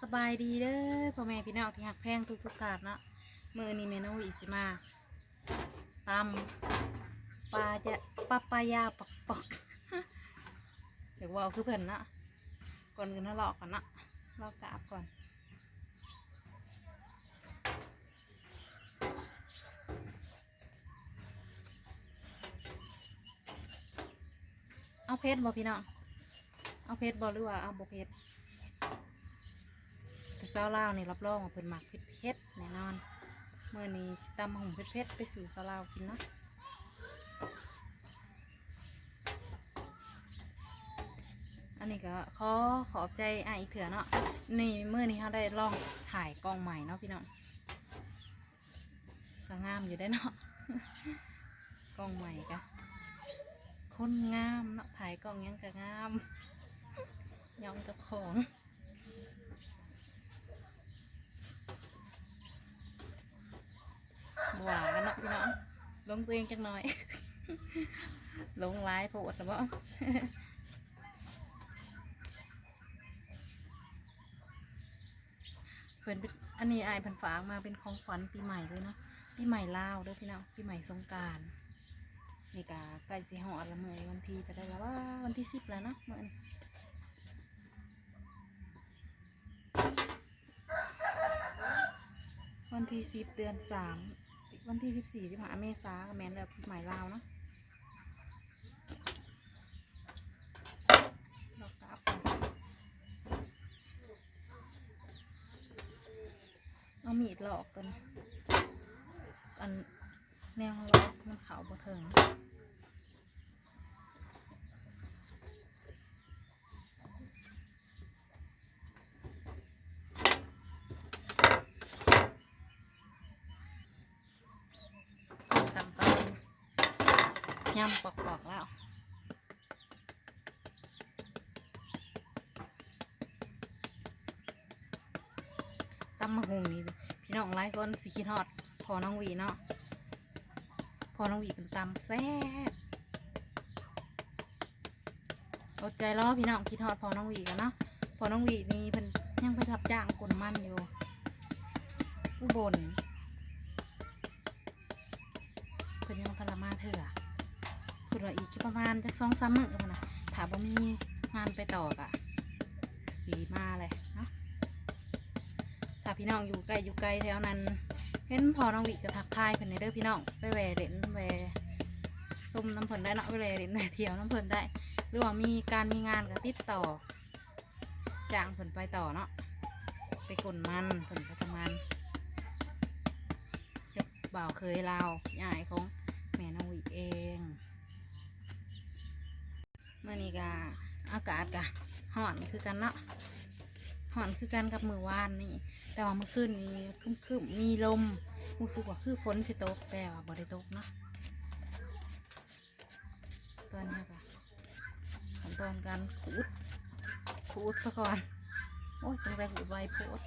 สบายดีเด้อพ่อแม่พี่น้องที่หักแพงทุกทุกๆท่านเนาะมือนี้เมนูอิสิมาตำปลาจะปลาปลายาปอกปอกเดี๋ยวว่าคือเพิ่นเนาะก่อนอื่นเราลอกก่อนเนาะลอกกาบก่อนเอาเพชรบ่พี่น้องเอาเพชรบ่หรือว่าเอาบ่เพชร แต่เจ้าลาวนี่รับรองว่าเพิ่นมักเผ็ดเผ็ดแน่นอนเมื่อนี้สิตำหุ่งเผ็ดเผ็ดไปสู่เ้าลาวกินเนาะอันนี้ก็ขอขอบใจอะอีกเถื่อเนาะนี่เมื่อนี้เขาได้ลองถ่ายกล้องใหม่เนาะพี่น้องก็งามอยู่ได้เนาะกล้องใหม่กะคนงามเนาะถ่ายกล้องยังกะงามยอมกับของ หวานเนาะพี่น้องลงตัวเองจักหน่อย ลงไลฟ์โพดหรือเปล่าเพิ่นเป็นอันนี้อายเพันฝากมาเป็นของขวัญปีใหม่เลยเนาะปีใหม่ลาวเด้อพี่น้องปีใหม่สงการนี่กาใกล้สิหอดละเมื่อยวันที่จะได้แล้วว่าวันที่สิบแล้วเนาะเมื่อนี้วันที่สิบเดือนสาม วันที่สิบสี่สิบห้าเมษาแมนแบบหมายลาวนะเรากราบเอามีดหลอกกันอันแนวหลอกมันเขาบ่เถิง ขั้นตอน ย่ำปอกๆแล้วตำมะฮุงนี่พี่น้องหลายคนสิคิดฮอด พอน้องวีเนาะพอน้องวีเป็นตำแซ่บอดใจรอพี่น้องคิดฮอดพอน้องวีกันเนาะพอน้องวีนี่เพิ่นยังไปรับจ้างกลมันอยู่อุบลเพิ่นยังทรมาเถื่อ เพิ่นว่าอีกประมาณจักสองสามมื้อนะถ้าบ่มีงานไปต่อกะสีมาเลยเนาะถ้าพี่น้องอยู่ใกล้อยู่ไกลแถวนั้นเห็นพอน้องวิก็ทักทายเพิ่นในเด้อพี่น้องไปแหวเล่นแหวส้มน้ำเพิ่นได้เนาะไปแหวเล่นแหวเที่ยวน้ำเพิ่นได้ หรือว่ามีการมีงานก็ติดต่อจ้างเพิ่นไปต่อเนาะไปกลมันเพิ่นก็ทำงานกับบ่าวเคยลาวพี่ายของแม่น้องหวีเองเมื่อ นี้กะอากาศกะห่อนคือกันเนาะห่อนคือกันกับมือวานนี่ แต่ว่าเมื่อคืนนี้คึมๆมีลมรู้สึกว่าคือฝนสิตกแต่ว่าบ่ได้ตกเนาะตอนนี้ค่ะขั้นตอนการขูดขูดซะก่อนโอ้ยจังใจขูดไวโพด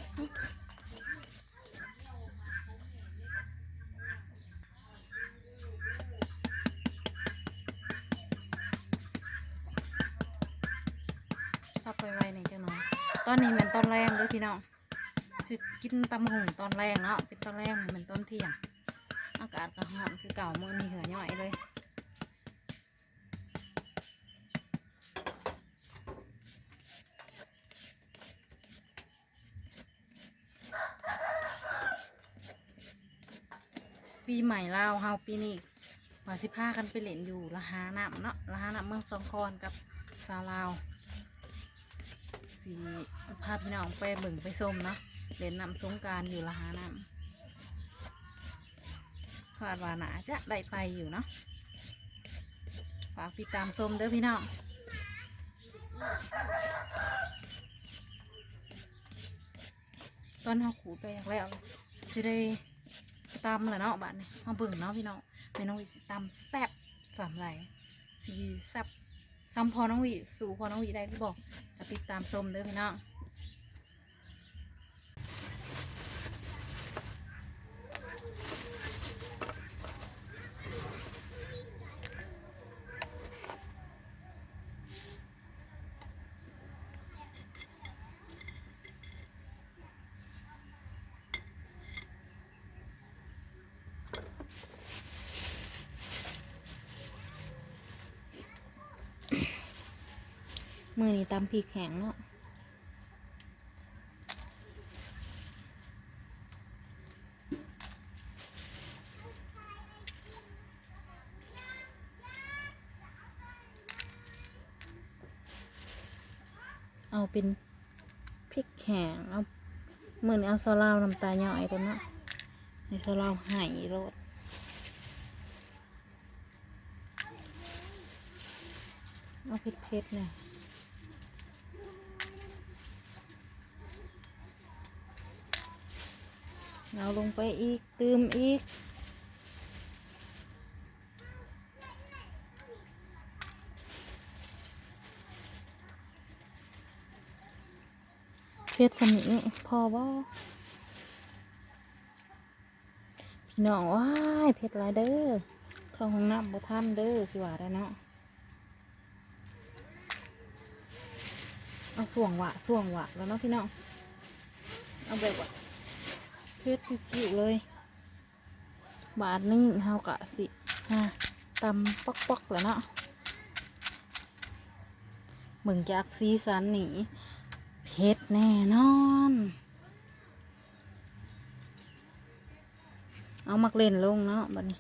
ซับไปไว้ในจังหน่อยตอนนี้มือนตอนแรงเลยพี่น้องสิกินตำหุงตอนแรงเนาะเป็นตอนแรงเหมือนตอนเที่ยง อากาศก็ร้อนคือเก่ามือนี่เหือย่อยเลยปีใหม่ลาวเฮาปีนี้ว่าสิพากันไปเล่นอยู่ละหาน้ำเนาะละหาน้ำเมืองสองคอนกับสาวลาว สีพาพี่น้องไปเบิ่งไปส้มเนาะเล่นน้ำสงการอยู่ละหาน้ำคาดว่าน่าจะได้ไปอยู่เนาะฝากติดตามชมเด้อพี่น้องตอนเขาขูดไปอย่างแล้วสิได้ตำแหละเนาะบ้านนี้มาเบิ่งเนาะพี่น้องเมนูสิตำแซ่บสามไหลสีแซ่บ ซ้ำพอน้องวีสู่พอน้องวีได้หรือบอกติดตามชมเด้อพี่น้อง มือนี่ตำพริกแห้งเนาะเอาเป็นพริกแห้งเอามือนี่เอาซอลาวน้ำตาลย่อยตัวเนาะในซอลาวไห่โรดเอาเผ็ดๆเนี่ย เอาลงไปอีกตืมอีกเผ็ดสมิงพอบ่พี่น้องว้ายเผ็ดหลายเด้อเข้าห้องน้ำบ่ทันเด้อสิว่าได้เนาะเอาส่วงวะส่วงวะแล้วเนาะพี่น้องเอาแบบว่า เพชรจิ๋วเลย บาทนี่เฮากะสิฮะตำปอกปอกๆแล้วเนาะเบิ่งจากสีสันนี่เพชรแน่นอน เอามักเล่นลงเนาะบัดนี้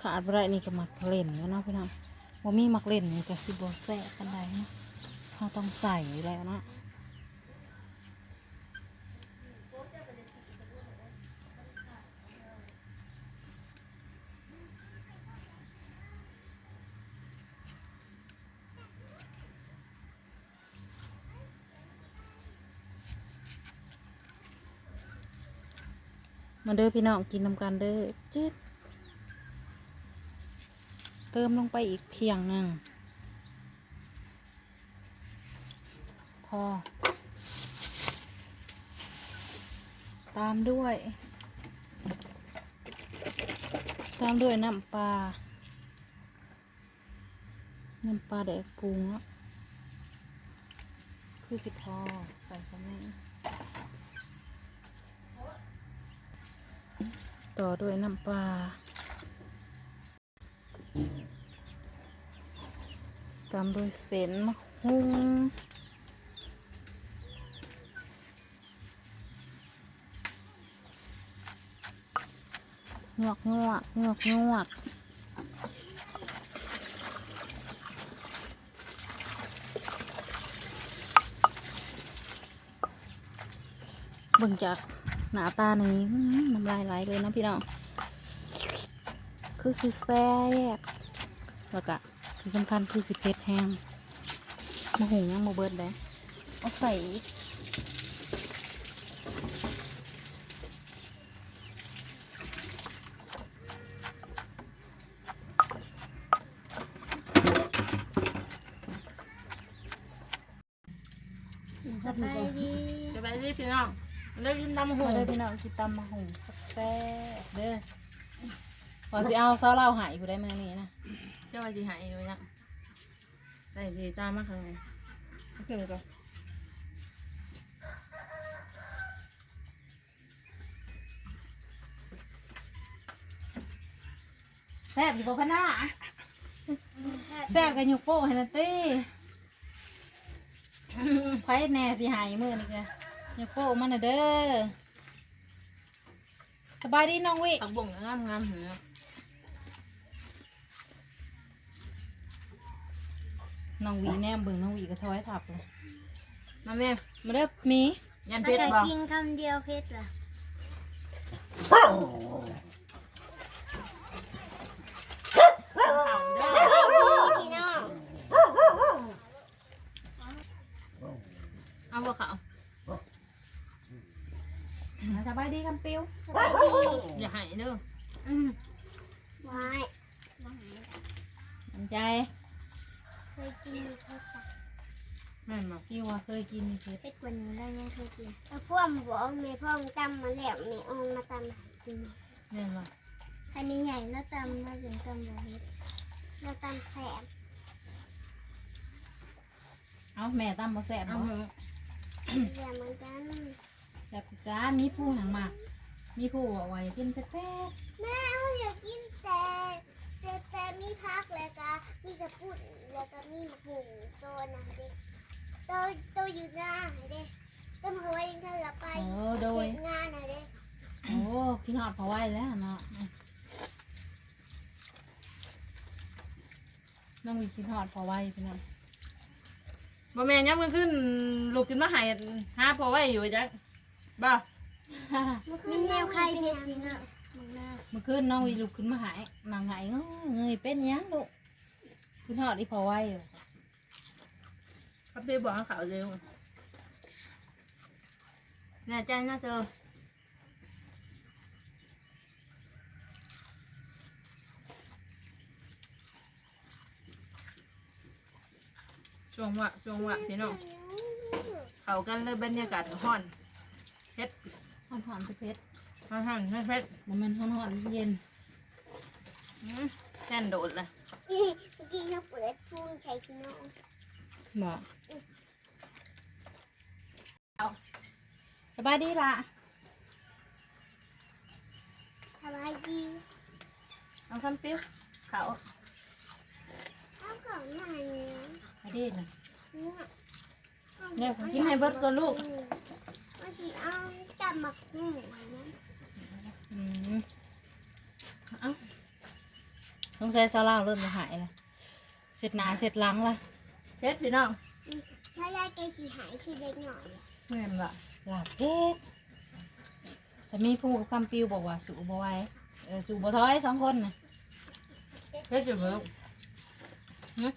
ขาดไรนี่ก็มักเล่นอยู่เนาะพี่น้อง บ่มีมักเล่นนี่ก็สิบ่แซ่บปานใดนาะเราต้องใส่แล้วนะมาเด้อพี่น้องกินนำกันเด้อจิ๊ด เติมลงไปอีกเพียงหนึ่ง พอ ตามด้วย ตามด้วยน้ำปลา น้ำปลาแดกปรุงคือสิพอ ใส่กันนี้ต่อด้วยน้ำปลา ตามโดยเส้นมะฮุ้งงวกงวกงวกงวกเบิ่งจากหน้าตานี้น้ำลายไหลเลยนะพี่น้อง คือสิแซ่บแล้วก็ ที่สำคัญคือสิเผ็ดแห้งมะหุงยังโมเบิดเลยเอาใส่อีกสบายดีจะไปรีบพี่น้องเลิกยินตำหูมาเด้อพี่น้องกินตำมะหุงแซ่บๆเด้อ ว่าสิเอาซอเหล้าหายกูได้มานี่นะเจ้าว่าจีหายอยู่ยังใส่สีตามมาข้างในโอเคก็แซ่บอยู่บ่คะน้าแซ่บกันอยู่โป้ให้นาตี้ไผแน่สิหายมือนี่กะอยู่โป้มันน่ะเด้อสบายดีน้องวิ ผักบ่งงามงามๆเห็นไหม น้องวีแนมเบิ่งน้องวีก็ถอยทับเลยมาแม่มาเด้อมียันถ้าเพชรจะบอกกินคำเดียวเพชรเหรอเด้อพี่น้องเอาบ่เขาสบายดีคำปิ้วสบายดีอย่าหายเด้ออืมไว้อันใจเค ยกินเพชรปะแม่นบอกพี่ว่าเคยกินเผ็ดเพชรกว่านี้แล้วยังเคยกินแล้วพวกมันบอกแม่พ่อมนตำมาแล้วแม่เอองมาตำให้กินแม่นบอกอันนี้ใหญ่แล้วตำมาถึงตำแบบนี้แล้วตำแสบเอาแม่ตั้มมาแซ่บเอาเนาะหูแบบเหมือนกันแบบจ้ามีผู้หางมากมีผู้บอกว่าอยากกินเผ็ดแม่เขาอยากกินแต่ แต่แต่มีพักแล้วก็มีกระปุกแล้วก็มีหมูตัวนะเด็กตัวตัวอยู่หน้าเด็กต้นหัวยังทันละไปๆโอ้โดย เก็บงานนะเด็กโอ้กินหอดพอไหวแล้วเนาะน้องมีกินหอดพอไหวพี่น้องบ่แม่นยังมันขึ้นลูกขึ้นมาใหายหาพอไหวอยู่จักบ่ มีแนวใครเพชรพี่น้องมึง เมื่อคืนน้องวีลุกขึ้นมาหายนางหายเงยเงยเป็นหยังลูกกินหอดอีพอไหวอยู่ครับพี่บอกให้เขาเร็วเนี่ยใจน่าเจอช่วงวะช่วงวะพี่น้องเขากันเลยบรรยากาศห้อนเฮ็ด หอนหอนๆเผ็ด ห้อนห้อนเฮ็ดเฮ็ดๆมันเป็นหอนหอนๆเย็นอืมแท่นโดดเลยเมื่อกี้เขาเปิดพุงใช้พี่น้องบอกสบายดีละสบายดีเอาคำปิ้วเขาเอาของหน่อยเนี่ยสบายดีนะเนี่ยเนี่ยกินให้เบิดก่อนลูก ว่าสิเอาจับหมักหมูนะอืม เอ้าสงสัยซาลาวเริ่มจะหายแล้วเสร็จหนาเสร็จหลังละเฮ็ดพี่น้องถ้ายายแกสีหายคือเด็กหน่อยอะเงินละหลาบเพชรแต่มีผู้กับคำปิวบอกว่าสูบไหว้เออสูบบ่ท้อยสองคนน่ะเฮ็ดอยู่เพิ่งฮึ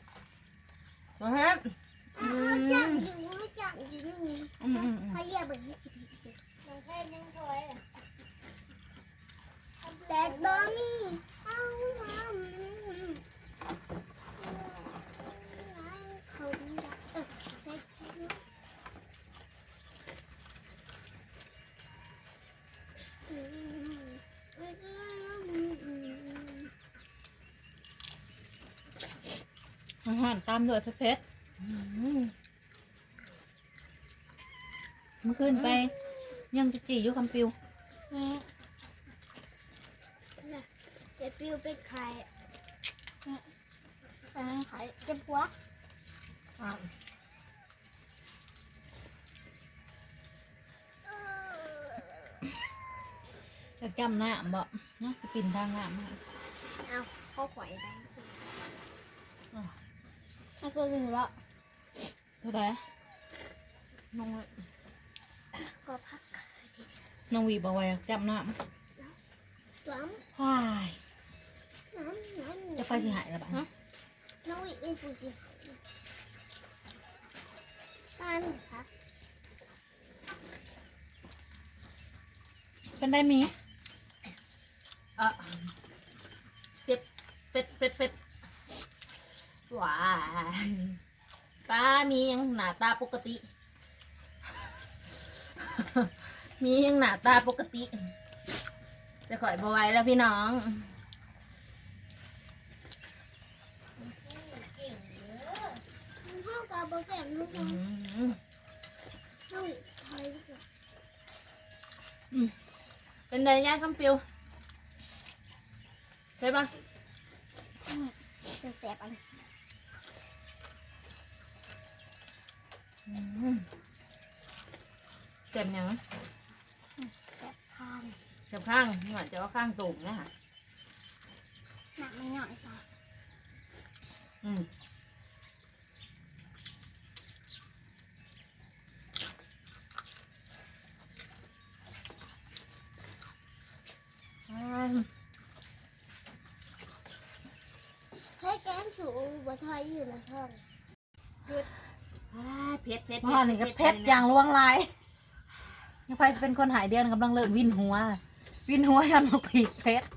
บ่เฮ็ดเอาเอาจับอยู่เอาจับอยู่นี่นี่อืมอืมอืมเขาเรียกแบบนี้สิพี่น้องแค่ยังถอย แต่บอมี่เอามาเขาดีละเออได้ที่นี่อืมอืมอืมอืมอาหารตามด้วยเพชรอืมเมื่อคืนไป ยังจะจีอยู่คำปิวน่ะ เดี๋ยวปิวไปขายน่ะไปขายเจ็บหัวอะจะจำหน้าบ่นะจะปิ่นทางหน้ามาเอาเขาขวายไปมันก็คือว่าเท่าไหรน้องก็พักน้องวีบอกว่าอยากจำหน้าน้ว้ายำน้ำน้ำ จะไปสิหายแล้วบ้างน้องอีกเป็นผู้สิหายบ้านพักเป็นได้มีเอะเจ็บเป็ดเป็ดเป็ดว้ายป้ามียังหน้าตาปกติ มียังหน้าตาปกติ จะข่อยบไหวแล้วพี่น้อง เท่ากับโบ แกมลูกอืน้องมน้องอีกถอยดีกว่าเป็นไงย่าคำปิวใช่ปะจะแสบอันเจ็บยังแสบข้างเจ็บข้างนี่หว่าจะว่าข้างตูงนะฮะหนักไม่หน่อยใช่อืม อ่าให้แก้มถูบัวทอยอยู่ในท้องอ่าเพชรเพชรว่านี่ก็เพชรอย่างลวงลายยังไปจะเป็นคนหายเดือนกำลังเริ่มวินหัว วินหัวยันมาปีกเพชร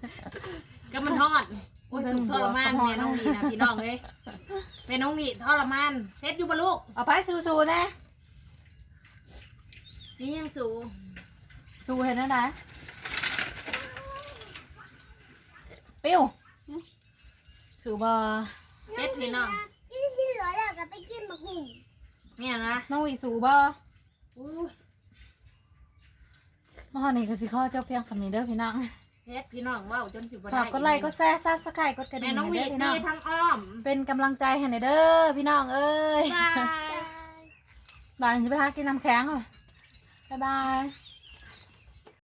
ก็มันทอดโอ้ยถูกทรมานแม่น้องมีนะพี่น้องเอ้ยแม่น้องมีทรมานเพชรอยู่ปะลูกเอาไปสู้ๆนะนี่ยังสูสู้เห็นนะนะ ปิ้วสู้บอเพชรพี่น้องกินสิเหลือแล้วก็ไปกินมะหุ่มเนี่ยนะน้องวีสู้บออู้มาหอนี่ก็สิข้อเจ้าเพียงสำนีเด้อพี่น้องเฮ็ดพี่น้องเว่าจนสิบ่ฝาได้กกดไลค์กดแชร์ซับสไครต์กดกระแม่ดิ่งน้องให้วีเด้อพี่น้ตีองทั้งอ้อม เป็นกำลังใจให้หน่อยเด้อพี่น้องเอ้ยบายหลานจะไปหากินน้ำแข็งเลยบ๊ายบาย